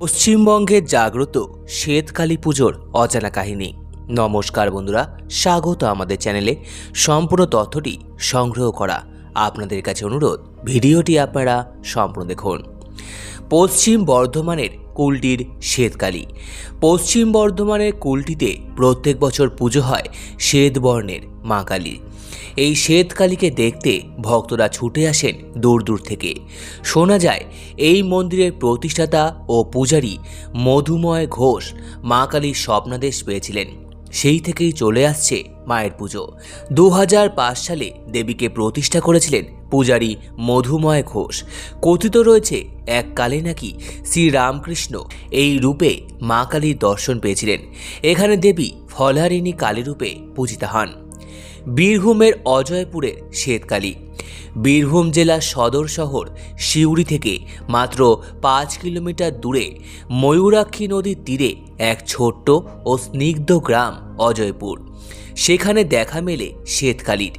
পশ্চিমবঙ্গের জাগ্রত শ্বেতকালী পুজোর অজানা কাহিনী। নমস্কার বন্ধুরা, স্বাগত আমাদের চ্যানেলে। সম্পূর্ণ তথ্যটি সংগ্রহ করা আপনাদের কাছে অনুরোধ। ভিডিওটি আপনারা সম্পূর্ণ দেখুন। পশ্চিম বর্ধমানের কুলটির শ্বেতকালী। পশ্চিম বর্ধমানের কুলটিতে প্রত্যেক বছর পুজো হয় শ্বেতবর্ণের মা কালী। এই শ্বেতকালীকে দেখতে ভক্তরা ছুটে আসেন দূর দূর থেকে। শোনা যায়, এই মন্দিরের প্রতিষ্ঠাতা ও পূজারী মধুময় ঘোষ মা কালীর স্বপ্নাদেশ পেয়েছিলেন। সেই থেকেই চলে আসছে মায়ের পুজো। দু হাজার পাঁচ সালে দেবীকে প্রতিষ্ঠা করেছিলেন পূজারী মধুময় ঘোষ। কথিত রয়েছে, এককালে নাকি শ্রীরামকৃষ্ণ এই রূপে মা কালীর দর্শন পেয়েছিলেন। এখানে দেবী ফলহারিণী কালী রূপে পূজিতা হন। বীরভূমের অজয়পুরের শ্বেতকালী। বীরভূম জেলার সদর শহর সিউড়ি থেকে মাত্র পাঁচ কিলোমিটার দূরে ময়ূরাক্ষী নদীর তীরে এক ছোট্ট ও স্নিগ্ধ গ্রাম অজয়পুর। সেখানে দেখা মেলে শ্বেতকালীর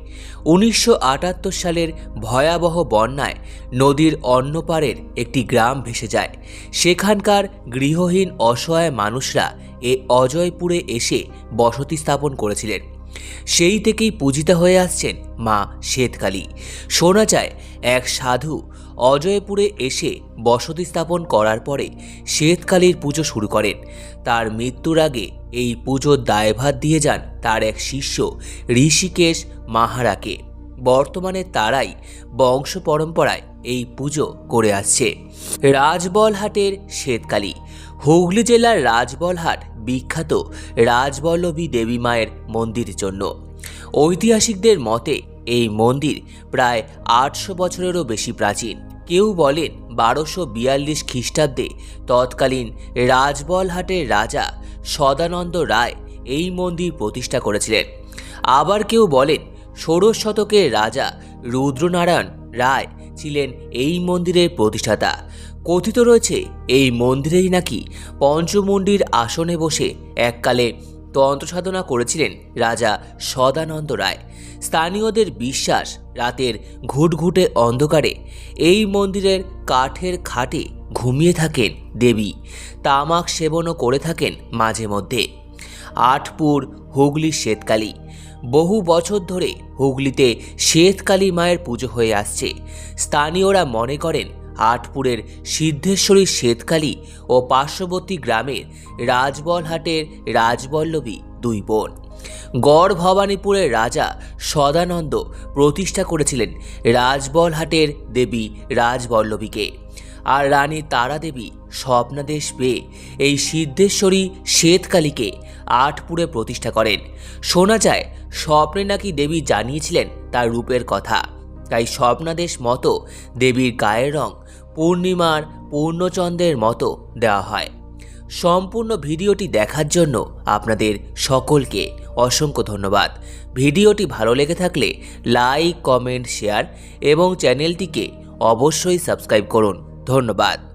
উনিশশো আটাত্তর সালের ভয়াবহ বন্যায় নদীর অন্য পারের একটি গ্রাম ভেসে যায়। সেখানকার গৃহহীন অসহায় মানুষরা এ অজয়পুরে এসে বসতি স্থাপন করেছিলেন। সেই থেকেই পূজিতা হয়ে আসছেন মা শ্বেতকালী। শোনা যায়, এক সাধু অজয়পুরে এসে বসতি স্থাপন করার পরে শ্বেতকালীর পুজো শুরু করেন। তার মৃত্যুর আগে এই পুজোর দায়ভার দিয়ে যান তার এক শিষ্য ঋষিকেশ মাহারাকে। বর্তমানে তারাই বংশ পরম্পরায় এই পুজো করে আসছে। রাজবলহাটের শ্বেতকালী। হুগলি জেলার রাজবলহাট বিখ্যাত রাজবল্লভী দেবী মায়ের মন্দিরের জন্য। ঐতিহাসিকদের মতে এই মন্দির প্রায় আটশো বছরেরও বেশি প্রাচীন। কেউ বলেন বারোশো বিয়াল্লিশ খ্রিস্টাব্দে তৎকালীন রাজবলহাটের রাজা সদানন্দ রায় এই মন্দির প্রতিষ্ঠা করেছিলেন। আবার কেউ বলেন ষোড়শ শতকের রাজা রুদ্রনারায়ণ রায় ছিলেন এই মন্দিরের প্রতিষ্ঠাতা। কথিত রয়েছে, এই মন্দিরেই নাকি পঞ্চমুণ্ডির আসনে বসে এককালে তন্ত্র সাধনা করেছিলেন রাজা সদানন্দ রায়। স্থানীয়দের বিশ্বাস রাতের ঘুটঘুটে অন্ধকারে এই মন্দিরের কাঠের খাটে ঘুমিয়ে থাকেন দেবী, তামাক সেবনও করে থাকেন মাঝে মধ্যে। আটপুর হুগলি শ্বেতকালী বহু বছর ধরে হুগলিতে শ্বেতকালী মায়ের পুজো হয়ে আসছে। স্থানীয়রা মনে করেন, আটপুরের সিদ্ধেশ্বরী শ্বেতকালী ও পার্শ্ববর্তী গ্রামের রাজবলহাটের রাজবল্লভী দুই বোন। গড় ভবানীপুরের রাজা সদানন্দ প্রতিষ্ঠা করেছিলেন রাজবলহাটের দেবী রাজবল্লভীকে। আর রানী তারা দেবী স্বপ্নাদেশ পেয়ে এই সিদ্ধেশ্বরী শ্বেতকালীকে আটপুরে প্রতিষ্ঠা করেন। শোনা যায়, স্বপ্নে নাকি দেবী জানিয়েছিলেন তার রূপের কথা। তাই স্বপ্নাদেশ মতো দেবীর গায়ের রং পূর্ণিমার পূর্ণচন্দ্রের মতো দেওয়া হয়। সম্পূর্ণ ভিডিওটি দেখার জন্য আপনাদের সকলকে অসংখ্য ধন্যবাদ। ভিডিওটি ভালো লেগে থাকলে লাইক, কমেন্ট, শেয়ার এবং চ্যানেলটিকে অবশ্যই সাবস্ক্রাইব করুন। ধন্যবাদ।